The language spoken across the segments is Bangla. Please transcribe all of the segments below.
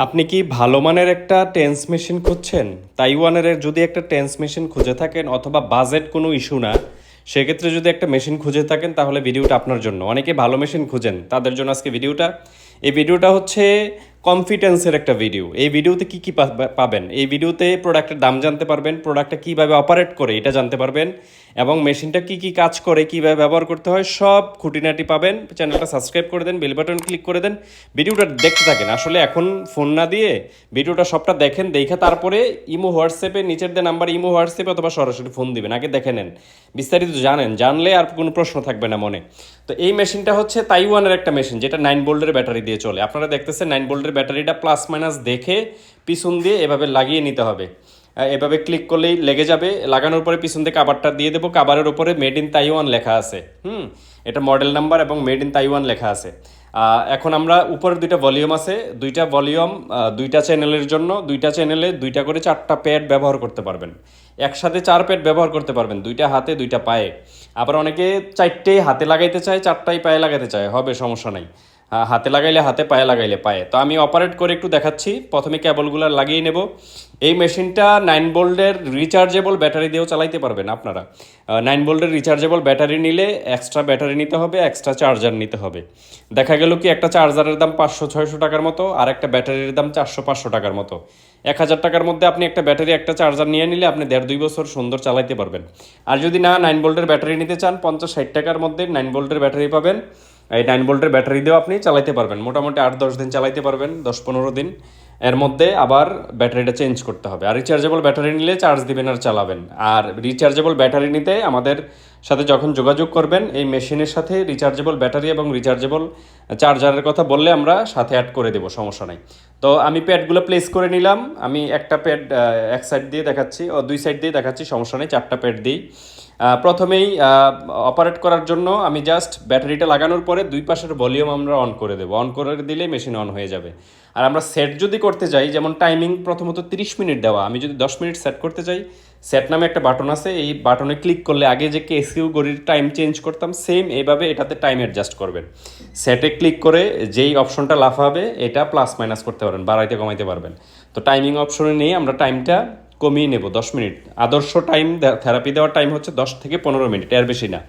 আপনি কি ভালো মানের একটা টেন্স মেশিন খুঁজছেন? তাইওয়ানের যদি একটা টেন্স মেশিন খুঁজে থাকেন অথবা বাজেট কোনো ইস্যু না, সেক্ষেত্রে যদি একটা মেশিন খুঁজে থাকেন, তাহলে ভিডিওটা আপনার জন্য। অনেকে ভালো মেশিন খুঁজেন, তাদের জন্য আজকে ভিডিওটা এই ভিডিওটা হচ্ছে কনফিডেন্সের একটা ভিডিও এই ভিডিওতে কি কি পাবেন? এই ভিডিওতে প্রোডাক্টের দাম জানতে পারবেন প্রোডাক্টটা কীভাবে অপারেট করে এটা জানতে পারবেন, এবং মেশিনটা কি কি কাজ করে, কীভাবে ব্যবহার করতে হয়, সব খুঁটিনাটি পাবেন। চ্যানেলটা সাবস্ক্রাইব করে দেন বেল বাটন ক্লিক করে দেন ভিডিওটা দেখতে থাকেন। আসলে এখন ফোন না দিয়ে ভিডিওটা সবটা দেখেন, দেখে তারপরে ইমো, হোয়াটসঅ্যাপে নিচের দিয়ে নাম্বার ইমো, হোয়াটসঅ্যাপে অথবা সরাসরি ফোন দিবেন। আগে দেখে নেন। বিস্তারিত জানেন, জানলে আর কোনো প্রশ্ন থাকবে না মনে। তো এই মেশিনটা হচ্ছে তাইওয়ানের একটা মেশিন যেটা নাইন বোল্ডের ব্যাটারি দিয়ে চলে। আপনারা দেখতেছেন নাইন বোল্টের ব্যাটারিটা প্লাস মাইনাস দেখে পিছন দিয়ে এভাবে লাগিয়ে নিতে হবে। এভাবে ক্লিক করলেই লেগে যাবে। লাগানোর পরে পিছন দিয়ে কাবারটা দিয়ে দেবো। কাবারের উপরে মেড ইন তাইওয়ান লেখা আছে। হুম, এটা মডেল নাম্বার এবং মেড ইন তাইওয়ান লেখা আছে। এখন আমরা উপরের দুইটা ভলিউম আছে। দুইটা ভলিউম দুইটা চ্যানেলের জন্য দুইটা চ্যানেলে দুইটা করে চারটা প্যাড ব্যবহার করতে পারবেন। একসাথে চার প্যাড ব্যবহার করতে পারবেন, দুইটা হাতে, দুইটা পায়ে। আবার অনেকে চারটেই হাতে লাগাইতে চায়, চারটাই পায়ে লাগাইতে চায়। হবে, সমস্যা নাই। হাতে লাগাইলে হাতে, পায়ে লাগাইলে পায়ে। তো আমি অপারেট করে একটু দেখাচ্ছি। প্রথমে কেবলগুলো লাগিয়ে নেব। এই মেশিনটা নাইন বোল্ডের রিচার্জেবল ব্যাটারি দিয়েও চালাইতে পারবেন আপনারা। নাইন বোল্ডের রিচার্জেবল ব্যাটারি নিলে এক্সট্রা ব্যাটারি নিতে হবে এক্সট্রা চার্জার নিতে হবে। দেখা গেল কি একটা চার্জারের দাম পাঁচশো, ছয়শো টাকার মতো, আর একটা ব্যাটারির দাম চারশো, পাঁচশো টাকার মতো। এক হাজার টাকার মধ্যে আপনি একটা ব্যাটারি একটা চার্জার নিয়ে নিলে আপনি দেড়, দুই বছর সুন্দর চালাইতে পারবেন। আর যদি না নাইন ভোল্টের ব্যাটারি নিতে চান, পঞ্চাশ, ষাট টাকার মধ্যে নাইন ভোল্টের ব্যাটারি পাবেন। এই নাইন ভোল্টের ব্যাটারি দিয়েও আপনি চালাইতে পারবেন। মোটামুটি আট, দশ দিন চালাইতে পারবেন, দশ, পনেরো দিন। এর মধ্যে আবার ব্যাটারিটা চেঞ্জ করতে হবে। আর রিচার্জেবল ব্যাটারি নিলে চার্জ দিবেন আর চালাবেন। আর রিচার্জেবল ব্যাটারি নিতে আমাদের সাথে যখন যোগাযোগ করবেন, এই মেশিনের সাথে রিচার্জেবল ব্যাটারি এবং রিচার্জেবল চার্জারের কথা বললে আমরা সাথে অ্যাড করে দেবো, সমস্যা নাই। তো আমি প্যাডগুলো প্লেস করে নিলাম। আমি একটা প্যাড এক সাইড দিয়ে দেখাচ্ছি, ও দুই সাইড দিয়ে দেখাচ্ছি, সমস্যা নেই, চারটা প্যাড দিই। প্রথমেই অপারেট করার জন্য আমি জাস্ট ব্যাটারিটা লাগানোর পরে দুই পাশের ভলিউম আমরা অন করে দেবো। অন করে দিলেই মেশিন অন হয়ে যাবে। আর আমরা সেট যদি করতে যাই, যেমন টাইমিং প্রথমত তিরিশ মিনিট দেওয়া, আমি যদি দশ মিনিট সেট করতে চাই সেট নামে একটা বাটন আছে, এই বাটনে ক্লিক করলে আগে যে কেসিউ গড়ির টাইম চেঞ্জ করতাম সেম এইভাবে এটাতে টাইম অ্যাডজাস্ট করবেন। সেটে ক্লিক করে যেই অপশনটা লাফাবে, এটা প্লাস মাইনাস করতে পারবেন বাড়াইতে কমাইতে পারবেন। তো টাইমিং অপশনে নিয়ে আমরা টাইমটা কমিয়ে নেব, দশ মিনিট। আদর্শ টাইম থেরাপি দেওয়ার টাইম হচ্ছে দশ থেকে পনেরো মিনিট, এর বেশি না।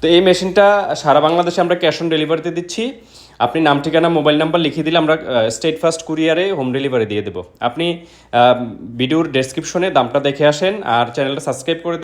তো এই মেশিনটা সারা বাংলাদেশে আমরা ক্যাশ অন ডেলিভারিতে দিচ্ছি। আপনি নাম, ঠিকানা মোবাইল নাম্বার লিখে দিলে আমরা স্টেট ফার্স্ট কুরিয়ারে হোম ডেলিভারি দিয়ে দেবো। আপনি ভিডিওর ডেসক্রিপশনে দামটা দেখে আসেন আর চ্যানেলটা সাবস্ক্রাইব করে